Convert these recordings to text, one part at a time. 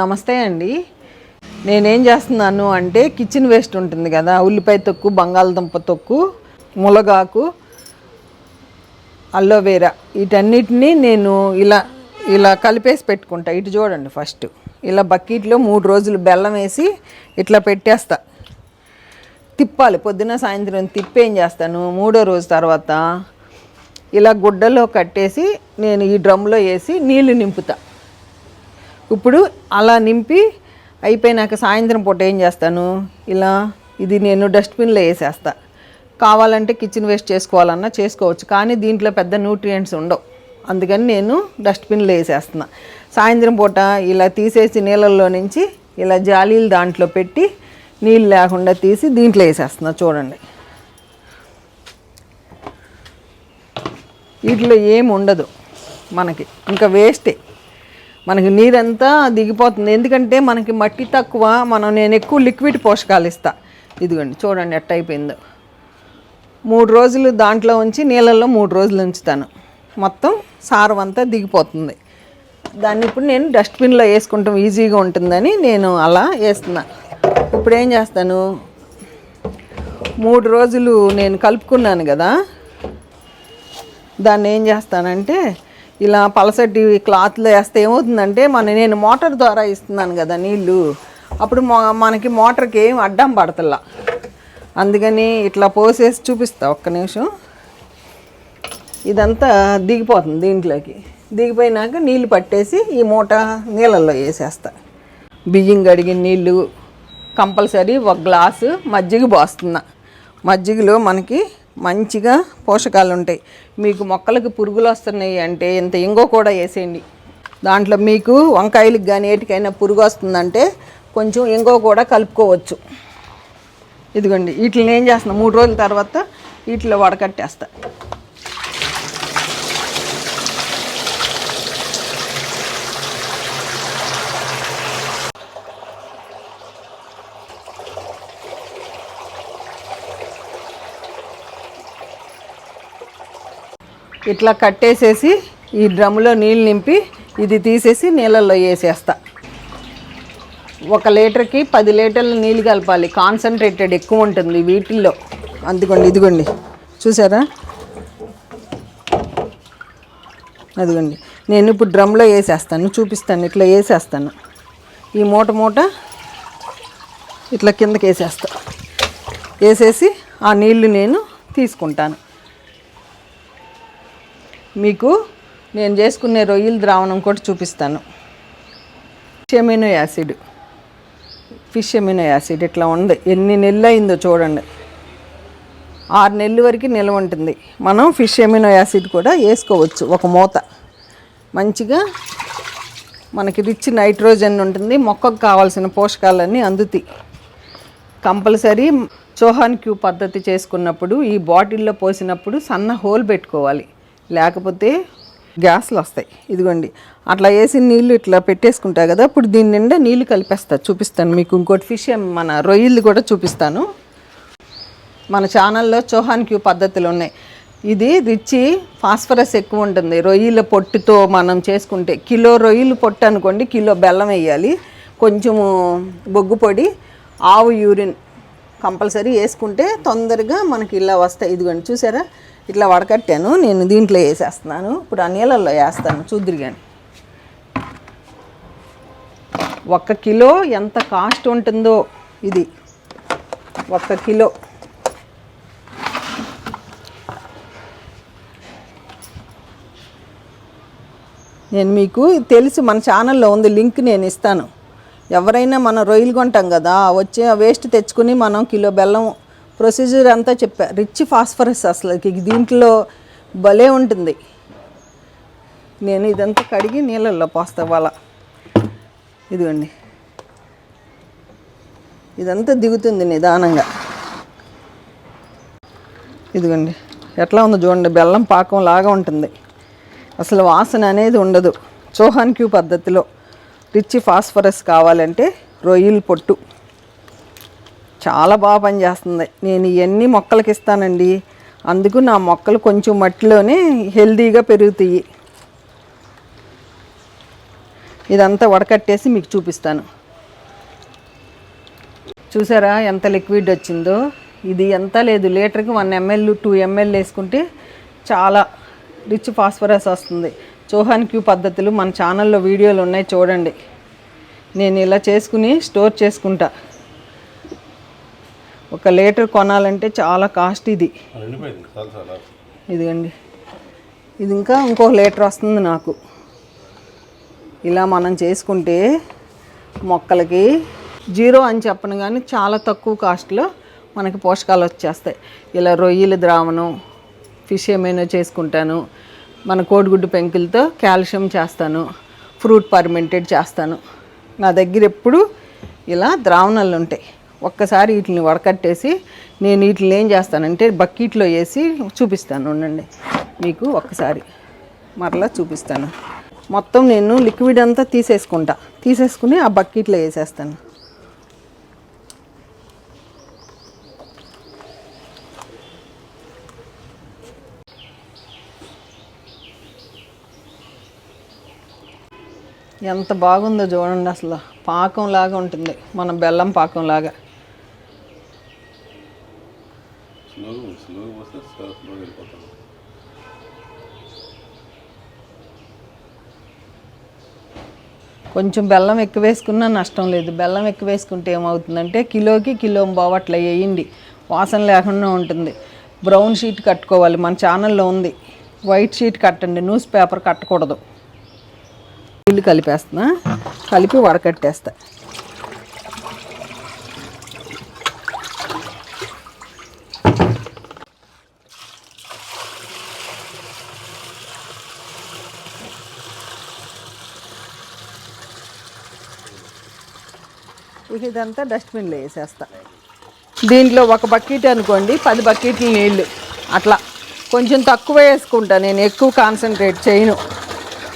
నమస్తే అండి. నేనేం చేస్తున్నాను అంటే కిచెన్ వేస్ట్ ఉంటుంది కదా ఉల్లిపాయ తొక్కు బంగాళదుంప తొక్కు ములగాకు అల్లోవేరా వీటన్నిటిని నేను ఇలా ఇలా కలిపేసి పెట్టుకుంటా. ఇటు చూడండి ఫస్ట్. ఇలా బకెట్లో మూడు రోజులు బెల్లం వేసి ఇట్లా పెట్టేస్తా. తిప్పాలి. పొద్దున సాయంత్రం తిప్పి ఏం చేస్తాను? మూడో రోజు తర్వాత ఇలా గుడ్డలో కట్టేసి నేను ఈ డ్రమ్లో వేసి నీళ్ళు నింపుతా. ఇప్పుడు అలా నింపి అయిపోయినాక సాయంత్రం పూట ఏం చేస్తాను? ఇలా ఇది నేను డస్ట్బిన్లో వేసేస్తా. కావాలంటే కిచెన్ వేస్ట్ చేసుకోవాలన్నా చేసుకోవచ్చు. కానీ దీంట్లో పెద్ద న్యూట్రియంట్స్ ఉండవు. అందుకని నేను డస్ట్బిన్లో వేసేస్తున్నా. సాయంత్రం పూట ఇలా తీసేసి నీళ్ళల్లో నుంచి ఇలా జాలీలు దాంట్లో పెట్టి నీళ్ళు లేకుండా తీసి దీంట్లో వేసేస్తున్నా చూడండి. వీటిలో ఏమి ఉండదు మనకి. ఇంకా వేస్టే మనకి నీరంతా దిగిపోతుంది. ఎందుకంటే మనకి మట్టి తక్కువ మనం నేను ఎక్కువ లిక్విడ్ పోషకాలు ఇస్తా. ఇదిగోండి చూడండి ఎట్ట అయిపోయిందో. మూడు రోజులు దాంట్లో ఉంచి నీళ్ళల్లో మూడు రోజులు ఉంచుతాను. మొత్తం సారం అంతా దిగిపోతుంది. దాన్ని ఇప్పుడు నేను డస్ట్బిన్లో వేసుకుంటాం ఈజీగా ఉంటుందని నేను అలా వేస్తున్నా. ఇప్పుడు ఏం చేస్తాను? మూడు రోజులు నేను కలుపుకున్నాను కదా దాన్ని ఏం చేస్తానంటే ఇలా పలసటి క్లాత్లో వేస్తే ఏమవుతుందంటే మన నేను మోటార్ ద్వారా ఇస్తున్నాను కదా నీళ్ళు అప్పుడు మో మనకి మోటార్కి ఏం అడ్డం పడతలా. అందుకని ఇట్లా పోసేసి చూపిస్తా ఒక్క నిమిషం. ఇదంతా దిగిపోతుంది దీంట్లోకి. దిగిపోయినాక నీళ్ళు పట్టేసి ఈ మూట నీళ్ళల్లో వేసేస్తా. బియ్యం కడిగిన నీళ్ళు కంపల్సరీ ఒక గ్లాసు మజ్జిగ పోస్తున్నా. మజ్జిగలో మనకి మంచిగా పోషకాలు ఉంటాయి మీకు మొక్కలకు పురుగులు వస్తున్నాయి అంటే ఇంత ఇంగో కూడా వేసేయండి. దాంట్లో మీకు వంకాయలకు కానీ ఏటికైనా పురుగు వస్తుందంటే కొంచెం ఇంగో కూడా కలుపుకోవచ్చు. ఇదిగోండి వీటిని ఏం చేస్తున్నా మూడు రోజుల తర్వాత వీటిలో వడకట్టేస్తా. ఇట్లా కట్టేసేసి ఈ డ్రమ్ములో నీళ్ళు నింపి ఇది తీసేసి నీళ్ళల్లో వేసేస్తా. ఒక లీటర్కి పది లీటర్ల నీళ్ళు కలపాలి. కాన్సన్ట్రేటెడ్ ఎక్కువ ఉంటుంది వీటిల్లో. అందుకోండి ఇదిగోండి. చూసారా? అదిగోండి. నేను ఇప్పుడు డ్రమ్లో వేసేస్తాను చూపిస్తాను ఇట్లా వేసేస్తాను. ఈ మూట మూట ఇట్లా కిందకి వేసేస్తా. వేసేసి ఆ నీళ్ళు నేను తీసుకుంటాను. మీకు నేను చేసుకునే రొయ్యల ద్రావణం కూడా చూపిస్తాను. Fish amino acid fish amino acid ఇట్లా ఉంది. ఎన్ని నెలలు అయిందో చూడండి. ఆరు నెలల వరకు నిల్వ ఉంటుంది. మనం ఫిష్ ఎమినో యాసిడ్ కూడా వేసుకోవచ్చు. ఒక మూత. మంచిగా మనకి రిచ్ నైట్రోజన్ ఉంటుంది. మొక్కకు కావాల్సిన పోషకాలన్నీ అందుతాయి. కంపల్సరీ చోహాన్ క్యూ పద్ధతి చేసుకున్నప్పుడు ఈ బాటిల్లో పోసినప్పుడు సన్న హోల్ పెట్టుకోవాలి. లేకపోతే గ్యాస్లు వస్తాయి. ఇదిగోండి అట్లా వేసి నీళ్ళు ఇట్లా పెట్టేసుకుంటా కదా ఇప్పుడు దీని నిండా నీళ్ళు కలిపేస్తా చూపిస్తాను మీకు ఇంకోటి ఫిష్ మన రొయ్యలు కూడా చూపిస్తాను. మన ఛానల్లో చోహాన్ క్యూ పద్ధతులు ఉన్నాయి. ఇది రిచి ఫాస్ఫరస్ ఎక్కువ ఉంటుంది. రొయ్యల పొట్టుతో మనం చేసుకుంటే కిలో రొయ్యలు పొట్టు అనుకోండి కిలో బెల్లం వేయాలి. కొంచెము బొగ్గు పొడి ఆవు యూరిన్ కంపల్సరీ వేసుకుంటే తొందరగా మనకి ఇలా వస్తాయి. ఇదిగోండి చూసారా? ఇట్లా వడకట్టాను నేను దీంట్లో వేసేస్తున్నాను. ఇప్పుడు ఆ నీళ్ళల్లో వేస్తాను చూద్దరు కానీ ఒక్క కిలో ఎంత కాస్ట్ ఉంటుందో ఇది. ఒక్క కిలో. నేను మీకు తెలిసి మన ఛానల్లో ఉంది లింక్ నేను ఇస్తాను. ఎవరైనా మనం రొయ్యలు కొంటాం కదా వచ్చే వేస్ట్ తెచ్చుకుని మనం కిలో బెల్లం ప్రొసీజర్ అంతా చెప్పా. రిచ్ ఫాస్ఫరస్ అసలు దీంట్లో భలే ఉంటుంది. నేను ఇదంతా కడిగి నీళ్ళల్లో పోస్తా వాళ్ళ ఇదిగోండి. ఇదంతా దిగుతుంది నిదానంగా. ఇదిగోండి. ఎట్లా ఉందో చూడండి. బెల్లం పాకం లాగా ఉంటుంది. అసలు వాసన అనేది ఉండదు. చోహాన్ క్యూ పద్ధతిలో రిచ్ ఫాస్ఫరస్ కావాలంటే రొయ్యల పొట్టు. చాలా బాగా పనిచేస్తుంది. నేను ఇవన్నీ మొక్కలకి ఇస్తానండి? అందుకు నా మొక్కలు కొంచెం మట్టిలోనే హెల్దీగా పెరుగుతాయి. ఇదంతా వడకట్టేసి మీకు చూపిస్తాను. చూసారా ఎంత లిక్విడ్ వచ్చిందో? ఇది ఎంత లేదు. లీటర్కి వన్ ఎంఎల్ టూ ఎంఎల్ వేసుకుంటే చాలా రిచ్ ఫాస్ఫరస్ వస్తుంది. చోహాన్ క్యూ పద్ధతులు మన ఛానల్లో వీడియోలు ఉన్నాయి చూడండి. నేను ఇలా చేసుకుని స్టోర్ చేసుకుంటా. ఒక లీటర్ కొనాలంటే చాలా కాస్ట్ ఇది. ఇదిగండి. ఇది ఇంకా ఇంకో లీటర్ వస్తుంది నాకు. ఇలా మనం చేసుకుంటే మొక్కలకి జీరో అని చెప్పను కానీ చాలా తక్కువ కాస్ట్లో మనకి పోషకాలు వచ్చేస్తాయి. ఇలా రొయ్యల ద్రావణం ఫిష్ ఏమైనా చేసుకుంటాను. మన కోడిగుడ్డు పెంకులతో కాల్షియం చేస్తాను. ఫ్రూట్ పర్మెంటెడ్ చేస్తాను. నా దగ్గర ఎప్పుడు ఇలా ద్రావణాలు ఉంటాయి. ఒక్కసారి వీటిని వడకట్టేసి నేను వీటిని ఏం చేస్తానంటే బకెట్లో వేసి చూపిస్తాను ఉండండి. మీకు ఒక్కసారి మరలా చూపిస్తాను. మొత్తం నేను లిక్విడ్ అంతా తీసేసుకుంటా. తీసేసుకుని ఆ బకెట్లో వేసేస్తాను. ఎంత బాగుందో చూడండి అసలు. పాకం లాగా ఉంటుంది. మన బెల్లం పాకంలాగా లాగా స్లోగా స్లోగా వస్తే స్లోగా వెళ్ళిపోతాను కొంచెం బెల్లం ఎక్కువ వేసుకున్నా నష్టం లేదు. బెల్లం ఎక్కువ వేసుకుంటే ఏమవుతుందంటే కిలోకి కిలో బావట్లు వేయండి. వాసన లేకుండా ఉంటుంది. బ్రౌన్ షీట్ కట్టుకోవాలి. మన ఛానల్లో ఉంది. వైట్ షీట్ కట్టండి. న్యూస్ పేపర్ కట్టకూడదు. నీళ్ళు కలిపేస్తున్నా. కలిపి వడకట్టేస్తా. ఇదంతా డస్ట్బిన్లో వేసేస్తా. దీంట్లో ఒక బకెట్ అనుకోండి పది బకెట్లు నీళ్ళు. అట్లా. కొంచెం తక్కువ వేసుకుంటా నేను ఎక్కువ కాన్సన్ట్రేట్ చేయను.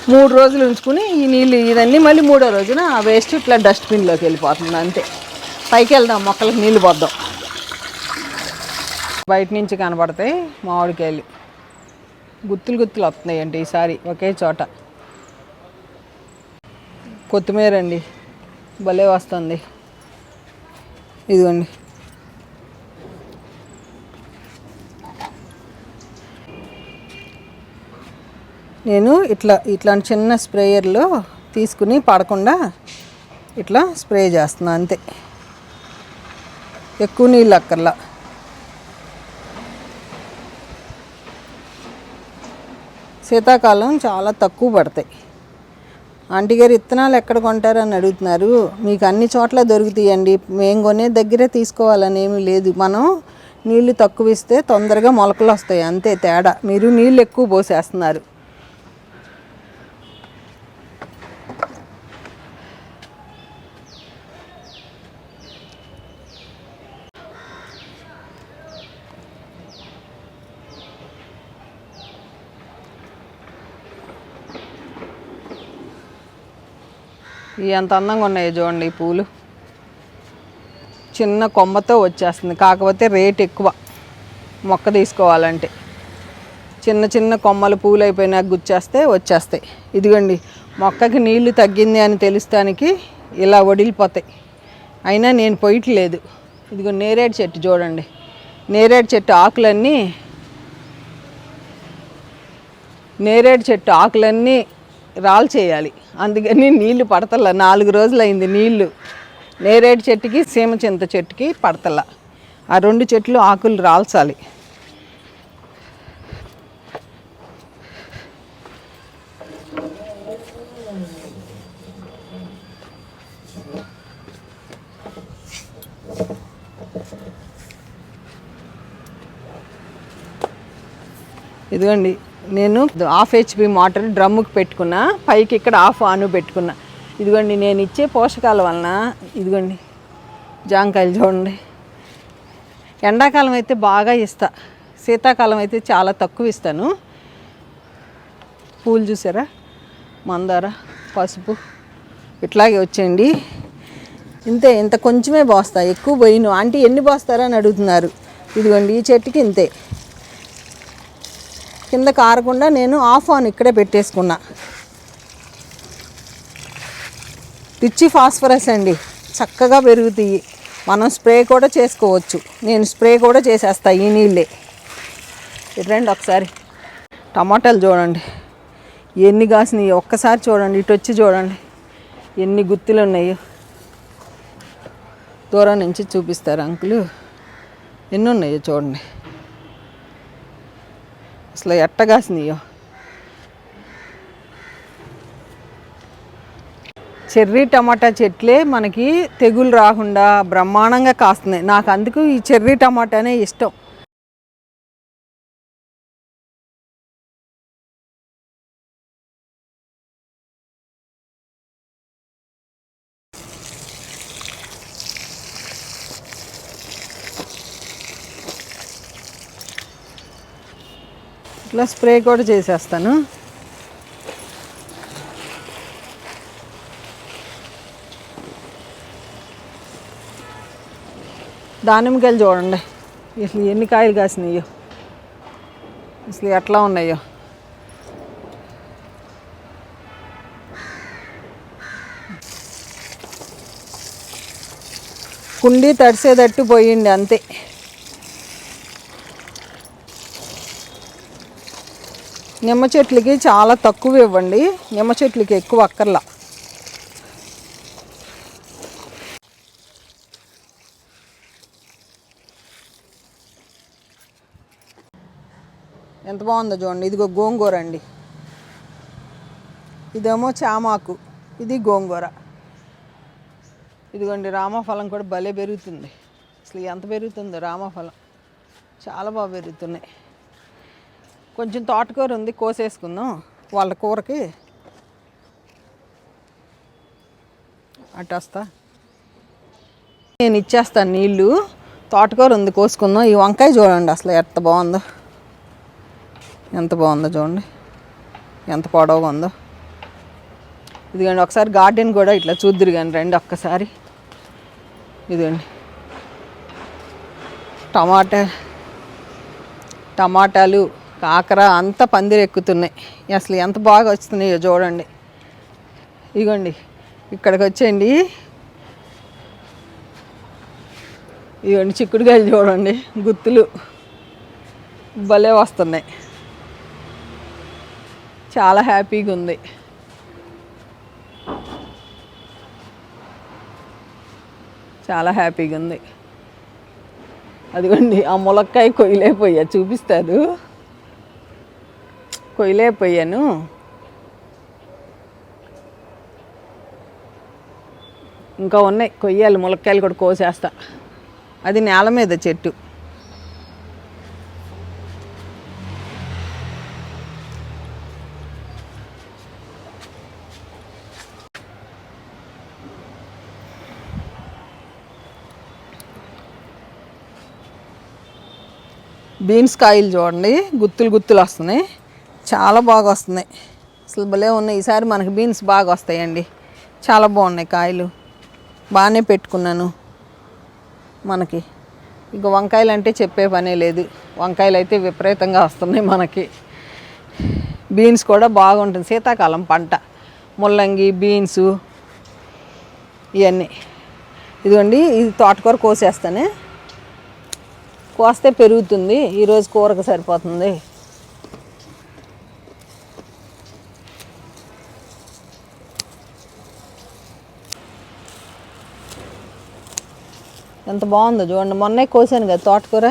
మూడు రోజులు ఉంచుకుని ఈ నీళ్ళు ఇదన్నీ మళ్ళీ మూడో రోజున ఆ వేస్ట్ ఇట్లా డస్ట్బిన్లోకి వెళ్ళిపోతుంది అంతే. పైకి వెళ్దాం మొక్కలకు నీళ్ళు పోద్దాం. బయట నుంచి కనబడతాయి మామిడికాయలు. గుత్తులు గుత్తులు వస్తున్నాయి అంటే ఈసారి ఒకే చోట. కొత్తిమీర అండి. భలే వస్తుంది. ఇదిగోండి. నేను ఇట్లా ఇట్లాంటి చిన్న స్ప్రేయర్లో తీసుకుని పడకుండా ఇట్లా స్ప్రే చేస్తున్నా అంతే. ఎక్కువ నీళ్ళు అక్కర్లా. శీతాకాలం చాలా తక్కువ పడతాయి. ఆంటీ గారు ఇత్తనాలు ఎక్కడ కొంటారని అడుగుతున్నారు. మీకు అన్ని చోట్ల దొరుకుతాయండి. మేము కొనే దగ్గరే తీసుకోవాలని ఏమీ లేదు. మనం నీళ్ళు తక్కువ ఇస్తే తొందరగా మొలకలు వస్తాయి. అంతే తేడా. మీరు నీళ్ళు ఎక్కువ పోసేస్తున్నారు. ఎంత అందంగా ఉన్నాయో చూడండి ఈ పూలు. చిన్న కొమ్మతో వచ్చేస్తుంది. కాకపోతే రేట్ ఎక్కువ. మొక్క తీసుకోవాలంటే. చిన్న చిన్న కొమ్మలు పూలు అయిపోయినా గుచ్చేస్తే వచ్చేస్తాయి. ఇదిగోండి మొక్కకి నీళ్ళు తగ్గింది అని తెలుస్తానికి ఇలా వడిలిపోతాయి. అయినా నేను పోయట్లేదు ఇదిగో నేరేడు చెట్టు చూడండి. నేరేడు చెట్టు ఆకులన్నీ నేరేడు చెట్టు ఆకులన్నీ రాల్ చేయాలి. అందుకని నీళ్ళు పడతల. నాలుగు రోజులు అయింది నీళ్ళు. నేరేడు చెట్టుకి సీమ చింత చెట్టుకి పడతల. ఆ రెండు చెట్లు ఆకులు రాల్చాలి. ఇదిగోండి. నేను హాఫ్ హెచ్పి మోటార్ డ్రమ్ముకి పెట్టుకున్నా పైకి ఇక్కడ హాఫ్ ఆను పెట్టుకున్నా. ఇదిగోండి నేను ఇచ్చే పోషకాల వలన ఇదిగోండి జాంకాయలు చూడండి. ఎండాకాలం అయితే బాగా ఇస్తా. శీతాకాలం అయితే చాలా తక్కువ ఇస్తాను. పూలు చూసారా? మందార పసుపు ఇట్లాగే వచ్చేయండి. ఇంతే ఇంత కొంచెమే పోస్తా. ఎక్కువ పోయిను. ఆంటీ ఎన్ని పోస్తారని అడుగుతున్నారు. ఇదిగోండి ఈ చెట్టుకి ఇంతే. కింద కారకుండా నేను ఆఫ్ ఆన్ ఇక్కడే పెట్టేసుకున్నా. రిచ్ ఫాస్ఫరస్ అండి. చక్కగా పెరుగుతాయి. మనం స్ప్రే కూడా చేసుకోవచ్చు. నేను స్ప్రే కూడా చేసేస్తా ఈ నీళ్ళే. ఇటు రండి ఒకసారి. టమాటాలు చూడండి. ఎన్ని కాసినాయి? ఒక్కసారి చూడండి. ఇటు వచ్చి చూడండి. ఎన్ని గుత్తులు ఉన్నాయో. దూరం నుంచి చూపిస్తారు అంకులు. ఎన్ని ఉన్నాయో చూడండి. అసలు ఎట్టగాసినాయో చెర్రీ టమాటా చెట్లే మనకి తెగులు రాకుండా బ్రహ్మాండంగా కాస్తున్నాయి. నాకు అందుకు ఈ చెర్రీ టమాటానే ఇష్టం. ప్లస్ స్ప్రే కూడా చేసేస్తాను. దానిమ్మకాయలు చూడండి. అసలు ఎన్ని కాయలు కాసినాయో. అసలు ఎట్లా ఉన్నాయో. కుండీ తడిసేటట్టు పోయింది అంతే. నిమ్మ చెట్లకి చాలా తక్కువ ఇవ్వండి. నిమ్మ చెట్లకి ఎక్కువ అక్కర్లా. ఎంత బాగుందో చూడండి. ఇదిగో గోంగూర అండి. ఇదేమో చామాకు. ఇది గోంగూర. ఇదిగోండి రామఫలం కూడా భలే పెరుగుతుంది. అసలు ఎంత పెరుగుతుందో రామఫలం. చాలా బాగా పెరుగుతున్నాయి. కొంచెం తోటకూర ఉంది కోసేసుకుందాం వాళ్ళ కూరకి. అటు నేను ఇచ్చేస్తాను నీళ్ళు. తోటకూర ఉంది కోసుకుందాం. ఈ వంకాయ చూడండి అసలు ఎంత బాగుందో. ఎంత బాగుందో చూడండి. ఎంత పొడవుగా ఉందో. ఇదిగోండి ఒకసారి గార్డెన్ కూడా ఇట్లా చూద్దురు కానీ రండి ఒక్కసారి. ఇదిగోండి. టమాటా టమాటాలు కాకర అంతా పందిరెక్కుతున్నాయి అసలు ఎంత బాగా వస్తున్నాయో చూడండి. ఇగోండి ఇక్కడికి వచ్చేయండి. ఇవన్నీ చిక్కుడుకాయలు చూడండి గుత్తులు. భలే వస్తున్నాయి. చాలా హ్యాపీగా ఉంది. చాలా హ్యాపీగా ఉంది. అదిగోండి ఆ ములక్కాయ కొయ్యలేపోయా చూపిస్తాడు కొయ్యలేకపోయాను ఇంకా ఉన్నాయి కొయ్యాలి ములక్కాయలు కూడా కోసేస్తా. అది నేల మీద చెట్టు. బీన్స్ కాయలు చూడండి గుత్తులు గుత్తులు వస్తున్నాయి. చాలా బాగా వస్తున్నాయి అసలు భలే ఉన్నాయి. ఈసారి మనకి బీన్స్ బాగా వస్తాయండి. చాలా బాగున్నాయి కాయలు. బాగానే పెట్టుకున్నాను మనకి. ఇక వంకాయలు అంటే చెప్పే పనే లేదు. వంకాయలు అయితే విపరీతంగా వస్తున్నాయి మనకి. బీన్స్ కూడా బాగుంటుంది. శీతాకాలం పంట. ముల్లంగి బీన్స్ ఇవన్నీ. ఇదిగోండి ఇది తోటకూర కోసేస్తానే. కోస్తే పెరుగుతుంది. ఈరోజు కూరకు సరిపోతుంది. ఎంత బాగుందో చూడండి. మొన్నే కోసాను కదా తోటకూర.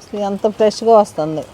అసలు ఎంత ఫ్రెష్గా వస్తుంది.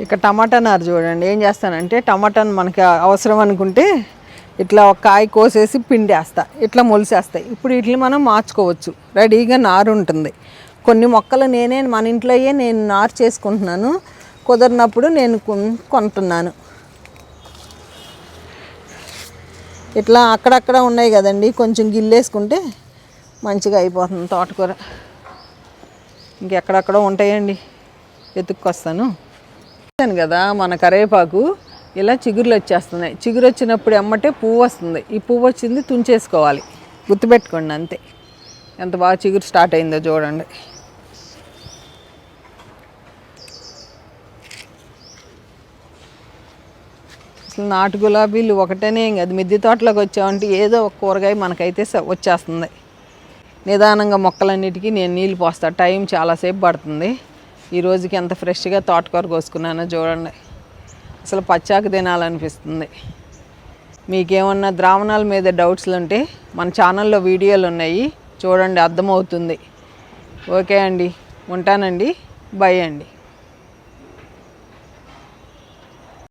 ఇక టమాటా నారు చూడండి. ఏం చేస్తానంటే టమాటాను మనకి అవసరం అనుకుంటే ఇట్లా ఒక కాయ కోసేసి పిండేస్తా. ఇట్లా మొలిసేస్తాయి ఇప్పుడు వీటిని మనం మార్చుకోవచ్చు. రెడీగా నారు ఉంటుంది. కొన్ని మొక్కలు నేనే మన ఇంట్లోయే నేను నారు చేసుకుంటున్నాను. కుదరినప్పుడు నేను కొన్- కొంటున్నాను. ఇట్లా అక్కడక్కడ ఉన్నాయి కదండి. కొంచెం గిల్లేసుకుంటే మంచిగా అయిపోతుంది తోటకూర. ఇంకెక్కడక్కడ ఉంటాయండి. ఎత్తుక్కొస్తాను. చెప్పాను కదా మన కరివేపాకు ఇలా చిగురులు వచ్చేస్తున్నాయి. చిగురు వచ్చినప్పుడు ఎమ్మటే పువ్వు వస్తుంది. ఈ పువ్వు వచ్చింది తుంచేసుకోవాలి. గుర్తుపెట్టుకోండి అంతే. ఎంత బాగా చిగురు స్టార్ట్ అయిందో చూడండి. అసలు నాటు గులాబీలు ఒకటేనే అది కాదు మిద్దె తోటలోకి వచ్చామంటే ఏదో ఒక కూరగాయ మనకైతే వచ్చేస్తుంది. నిదానంగా మొక్కలన్నిటికీ నేను నీళ్ళు పోస్తాను టైం చాలాసేపు పడుతుంది. ఈ రోజుకి ఎంత ఫ్రెష్గా తోటకూర కోసుకున్నానో చూడండి. అసలు పచ్చాకు తినాలనిపిస్తుంది. మీకేమన్నా ద్రావణాల మీద డౌట్స్లు ఉంటే మన ఛానల్లో వీడియోలు ఉన్నాయి. చూడండి అర్థమవుతుంది. ఓకే అండి. ఉంటానండి. బై అండి.